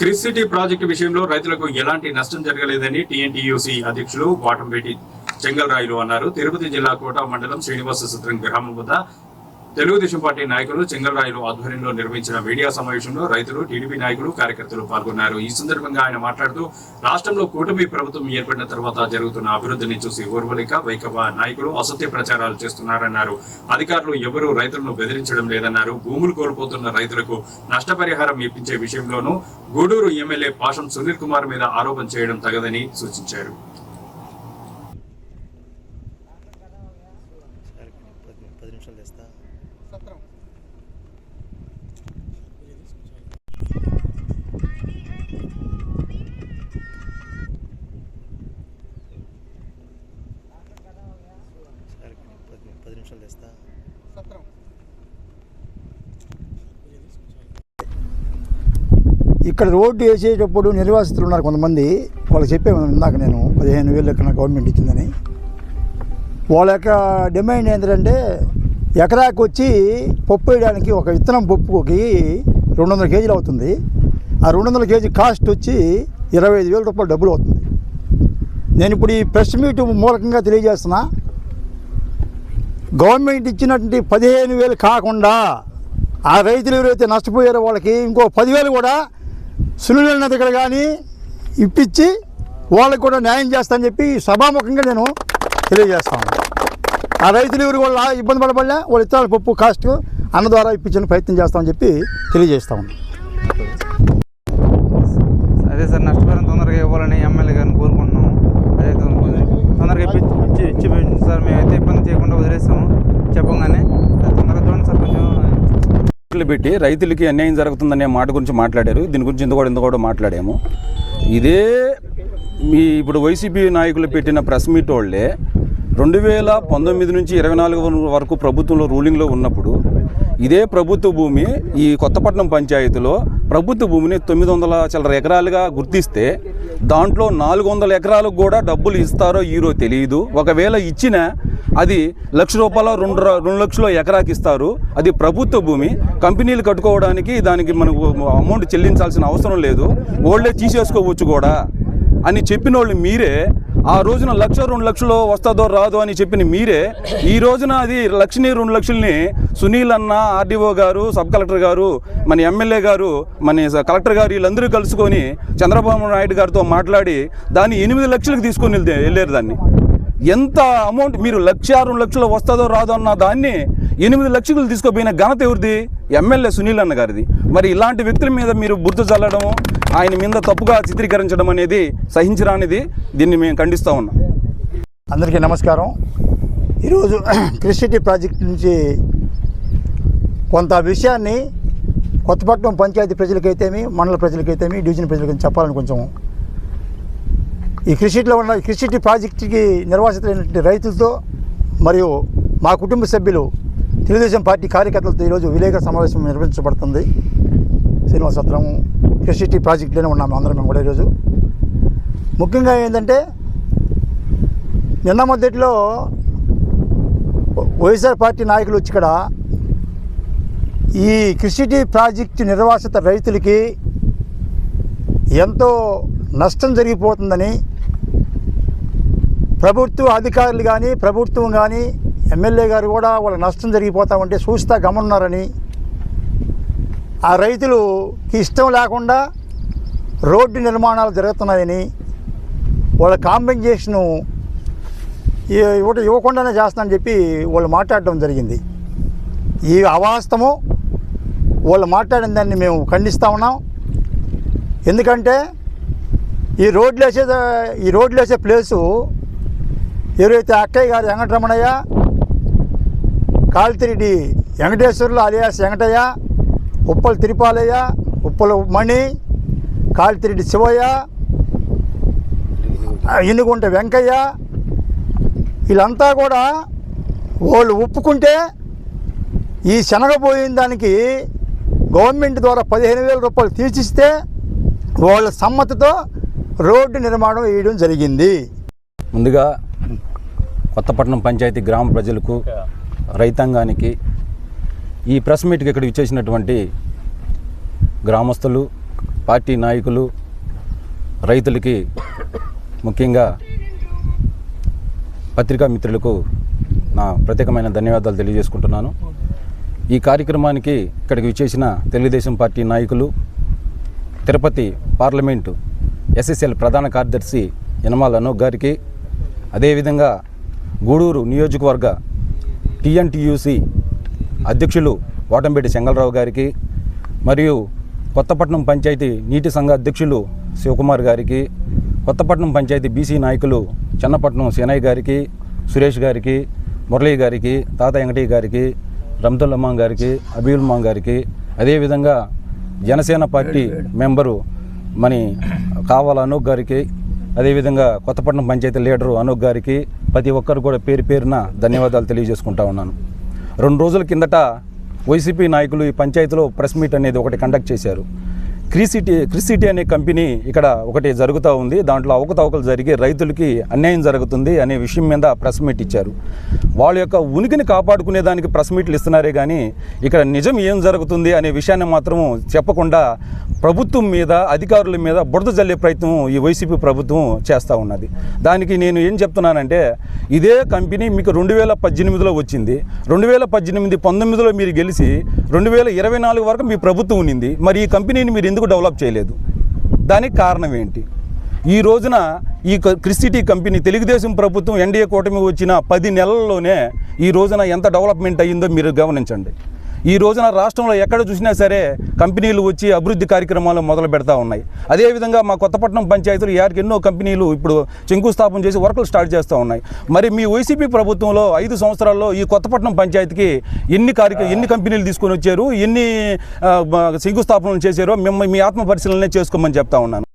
Chris city project విషయంలో రైతులకు ఎలాంటి నష్టం జరగలేదని టీఎన్టీయూసీ అధ్యక్షులు బాటంపేటి చెంగల్రాయులు అన్నారు. తిరుపతి జిల్లా కోట మండలం శ్రీనివాస సత్రం గ్రామం వద్ద తెలుగుదేశం పార్టీ నాయకులు చెంగల్రాయలు ఆధ్వర్యంలో నిర్వహించిన మీడియా సమావేశంలో రైతులు టీడీపీ నాయకులు కార్యకర్తలు పాల్గొన్నారు. ఈ సందర్భంగా ఆయన మాట్లాడుతూ రాష్ట్రంలో కూటమి ప్రభుత్వం ఏర్పడిన తర్వాత జరుగుతున్న అభివృద్ధిని చూసి ఓర్వలేక వైకపా నాయకులు అసత్య ప్రచారాలు చేస్తున్నారన్నారు. అధికారులు ఎవరూ రైతులను బెదిరించడం లేదన్నారు. భూములు కోల్పోతున్న రైతులకు నష్టపరిహారం ఇప్పించే విషయంలోనూ గూడూరు ఎమ్మెల్యే పాషం సునీల్ కుమార్ మీద ఆరోపణ చేయడం తగదని సూచించారు సార్ పది పది నిమిషాలు తెస్తా పది నిమిషాలు తెస్తా. ఇక్కడ రోడ్డు వేసేటప్పుడు నిర్వాసితులు ఉన్నారు కొంతమంది. వాళ్ళకి చెప్పే ఇందాక నేను పదిహేను వేలు ఎక్కడ గవర్నమెంట్ ఇచ్చిందని. వాళ్ళ యొక్క డిమాండ్ ఏంటంటే ఎకరాకి వచ్చి పప్పు వేయడానికి ఒక విత్తనం పప్పుకి రెండు వందల కేజీలు అవుతుంది. ఆ రెండు వందల కేజీ కాస్ట్ వచ్చి ఇరవై ఐదు వేల రూపాయలు డబ్బులు అవుతుంది. నేను ఇప్పుడు ఈ ప్రెస్ మీట్ మూలకంగా తెలియజేస్తున్నా. గవర్నమెంట్ ఇచ్చినటువంటి పదిహేను వేలు కాకుండా ఆ రైతులు ఎవరైతే నష్టపోయారో వాళ్ళకి ఇంకో పదివేలు కూడా సునీల దగ్గర కానీ ఇప్పించి వాళ్ళకి కూడా న్యాయం చేస్తానని చెప్పి సభాముఖంగా నేను తెలియజేస్తాను ఆ రైతులు ఎవరు కూడా ఇబ్బంది పడబడలే వాళ్ళ ఇత్తనాల పప్పు కాస్ట్ అన్న ద్వారా ఇప్పించిన ప్రయత్నం చేస్తామని చెప్పి తెలియజేస్తాము అదే సార్ నష్టపరిహారం తొందరగా ఇవ్వాలని ఎమ్మెల్యే గారిని కోరుకుంటున్నాము అదే తొందరగా ఇచ్చి ఇచ్చి సార్ మేమైతే ఇబ్బంది చేయకుండా వదిలేస్తాము చెప్పగానే. తొందరగా చూడండి సార్ కొంచెం పెట్టి రైతులకి అన్యాయం జరుగుతుందనే మాట గురించి మాట్లాడారు. దీని గురించి ఇంత కూడా ఇంత కూడా మాట్లాడాము. ఇదే మీ ఇప్పుడు వైసీపీ నాయకులు పెట్టిన ప్రెస్ మీట్ వాళ్ళే రెండు వేల పంతొమ్మిది నుంచి ఇరవై నాలుగు వరకు ప్రభుత్వంలో రూలింగ్లో ఉన్నప్పుడు ఇదే ప్రభుత్వ భూమి ఈ కొత్తపట్నం పంచాయతీలో ప్రభుత్వ భూమిని తొమ్మిది వందల చిల్లర ఎకరాలుగా గుర్తిస్తే దాంట్లో నాలుగు వందల ఎకరాలకు కూడా డబ్బులు ఇస్తారో ఈరో తెలియదు ఒకవేళ ఇచ్చిన అది లక్ష రూపాయల రెండు రెండు లక్షల ఎకరాకి ఇస్తారు. అది ప్రభుత్వ భూమి. కంపెనీలు కట్టుకోవడానికి దానికి మనకు అమౌంట్ చెల్లించాల్సిన అవసరం లేదు. ఓల్డే తీసేసుకోవచ్చు కూడా. అని చెప్పిన వాళ్ళు మీరే ఆ రోజున లక్ష రెండు లక్షలు వస్తుందో రాదో అని చెప్పిన మీరే ఈ రోజున అది లక్షని రెండు లక్షల్ని సునీల్ అన్న ఆర్డీఓ గారు సబ్ కలెక్టర్ గారు మన ఎమ్మెల్యే గారు మన కలెక్టర్ గారు వీళ్ళందరూ కలుసుకొని చంద్రబాబు నాయుడు గారితో మాట్లాడి దాన్ని ఎనిమిది లక్షలకు తీసుకొని వెళ్తే వెళ్ళారు దాన్ని. ఎంత అమౌంట్ మీరు లక్ష రెండు లక్షలు వస్తుందో రాదో అన్న దాన్ని ఎనిమిది లక్షలు తీసుకుపోయిన ఘనత ఎవరిది? ఎమ్మెల్యే సునీల్ అన్న గారిది. మరి ఇలాంటి వ్యక్తుల మీద మీరు బుర్దు చల్లడం ఆయన మీద తప్పుగా చిత్రీకరించడం అనేది సహించరానిది దీన్ని మేము ఖండిస్తూ ఉన్నాం. అందరికీ నమస్కారం. ఈరోజు క్రిస్టిటీ ప్రాజెక్ట్ నుంచి కొంత విషయాన్ని కొత్తపట్నం పంచాయతీ ప్రజలకైతేమి మండల ప్రజలకైతేమి డివిజన్ ప్రజలకైతే చెప్పాలని కొంచెం ఈ క్రిస్టిలో ఉన్న క్రిస్టిటీ ప్రాజెక్టుకి నిర్వాసితులైనటువంటి రైతులతో మరియు మా కుటుంబ సభ్యులు తెలుగుదేశం పార్టీ కార్యకర్తలతో ఈరోజు విలేకరుల సమావేశం నిర్వహించబడుతుంది. శ్రీనివాసత్రం క్రిస్టిటీ ప్రాజెక్టులోనే ఉన్నాము అందరం మేము కూడా ఈరోజు. ముఖ్యంగా ఏంటంటే నిన్న మొదట్లో వైఎస్ఆర్ పార్టీ నాయకులు వచ్చి ఇక్కడ ఈ కృషిటీ ప్రాజెక్టు నిర్వాసిత రైతులకి ఎంతో నష్టం జరిగిపోతుందని ప్రభుత్వ అధికారులు కానీ ప్రభుత్వం కానీ ఎమ్మెల్యే గారు కూడా వాళ్ళ నష్టం జరిగిపోతా ఉంటే చూస్తా గమనున్నారని. ఆ రైతులకి ఇష్టం లేకుండా రోడ్డు నిర్మాణాలు జరుగుతున్నాయని వాళ్ళ కాంపెన్సేషను ఇవ్వటం ఇవ్వకుండానే చేస్తానని చెప్పి వాళ్ళు మాట్లాడడం జరిగింది. ఈ అవాస్తవము వాళ్ళు మాట్లాడిన దాన్ని మేము ఖండిస్తూ ఉన్నాం. ఎందుకంటే ఈ రోడ్లు వేసే ఈ రోడ్లు వేసే ప్లేసు ఎవరైతే అక్కయ్య గారు వెంకటరమణయ్య కాల్తిరెడ్డి వెంకటేశ్వర్లు అలియాస్ వెంకటయ్య ఉప్పల తిరుపాలయ్య ఉప్పల మణి కాల్తిరెడ్డి శివయ్య ఇనుగుంట వెంకయ్య. వీళ్ళంతా కూడా వాళ్ళు ఒప్పుకుంటే ఈ శనగపోయిన దానికి గవర్నమెంట్ ద్వారా పదిహేను వేల రూపాయలు తీసిస్తే వాళ్ళ సమ్మతితో రోడ్డు నిర్మాణం వేయడం జరిగింది. ముందుగా కొత్తపట్నం పంచాయతీ గ్రామ ప్రజలకు రైతాంగానికి ఈ ప్రెస్ మీట్కి ఇక్కడ ఇచ్చేసినటువంటి గ్రామస్తులు పార్టీ నాయకులు రైతులకి ముఖ్యంగా పత్రికా మిత్రులకు నా ప్రత్యేకమైన ధన్యవాదాలు తెలియజేసుకుంటున్నాను. ఈ కార్యక్రమానికి ఇక్కడికి విచ్చేసిన తెలుగుదేశం పార్టీ నాయకులు తిరుపతి పార్లమెంటు ఎస్ఎస్ఎల్ ప్రధాన కార్యదర్శి యనమాల అనూక్ గారికి అదేవిధంగా గూడూరు నియోజకవర్గ టిఎన్టీయూసి అధ్యక్షులు వాటంపేటి చెంగలరావు గారికి మరియు కొత్తపట్నం పంచాయతీ నీటి సంఘ అధ్యక్షులు శివకుమార్ గారికి కొత్తపట్నం పంచాయతీ బీసీ నాయకులు చెన్నపట్నం సేనయ్య గారికి సురేష్ గారికి మురళీ గారికి తాత వెంకటయ్య గారికి రమ్దుల్లమ్మ గారికి అబీల్మా గారికి అదేవిధంగా జనసేన పార్టీ మెంబరు మని కావాల అనూప్ గారికి అదేవిధంగా కొత్తపట్నం పంచాయతీ లీడరు అనూప్ గారికి ప్రతి ఒక్కరు కూడా పేరు పేరున ధన్యవాదాలు తెలియజేసుకుంటా ఉన్నాను. రెండు రోజుల కిందట వైసీపీ నాయకులు ఈ పంచాయతీలో ప్రెస్ మీట్ అనేది ఒకటి కండక్ట్ చేశారు. క్రిసిటీ క్రిసిటీ అనే కంపెనీ ఇక్కడ ఒకటి జరుగుతూ ఉంది. దాంట్లో అవకతవకలు జరిగి రైతులకి అన్యాయం జరుగుతుంది అనే విషయం మీద ప్రెస్ మీట్ ఇచ్చారు. వాళ్ళ యొక్క ఉనికిని కాపాడుకునే దానికి ప్రెస్ మీట్లు ఇస్తున్నారే కానీ ఇక్కడ నిజం ఏం జరుగుతుంది అనే విషయాన్ని మాత్రం చెప్పకుండా ప్రభుత్వం మీద అధికారుల మీద బురద జల్లే ప్రయత్నం ఈ వైసీపీ ప్రభుత్వం చేస్తూ ఉన్నది. దానికి నేను ఏం చెప్తున్నానంటే ఇదే కంపెనీ మీకు రెండు వేల పద్దెనిమిదిలో వచ్చింది. రెండు వేల పద్దెనిమిది పంతొమ్మిదిలో మీరు గెలిచి రెండు వేల ఇరవై నాలుగు వరకు మీ ప్రభుత్వం ఉన్నింది. మరి ఈ కంపెనీని మీరు ఎందుకు డెవలప్ చేయలేదు? దానికి కారణం ఏంటి? ఈ రోజున ఈ క- క్రిస్టిటీ కంపెనీ తెలుగుదేశం ప్రభుత్వం ఎన్డీఏ కూటమి వచ్చిన పది నెలల్లోనే ఈ రోజున ఎంత డెవలప్మెంట్ అయ్యిందో మీరు గమనించండి. ఈ రోజున రాష్ట్రంలో ఎక్కడ చూసినా సరే కంపెనీలు వచ్చి అభివృద్ధి కార్యక్రమాలు మొదలు పెడతా ఉన్నాయి. అదేవిధంగా మా కొత్తపట్నం పంచాయతీలు యారికి ఎన్నో కంపెనీలు ఇప్పుడు శంకుస్థాపన చేసి వర్కులు స్టార్ట్ చేస్తూ ఉన్నాయి. మరి మీ వైసీపీ ప్రభుత్వంలో ఐదు సంవత్సరాల్లో ఈ కొత్తపట్నం పంచాయతీకి ఎన్ని కార్య ఎన్ని కంపెనీలు తీసుకొని వచ్చారు? ఎన్ని శంకుస్థాపనలు చేశారో? మిమ్మల్ని మీ ఆత్మ పరిశీలనే చేసుకోమని చెప్తా ఉన్నాను.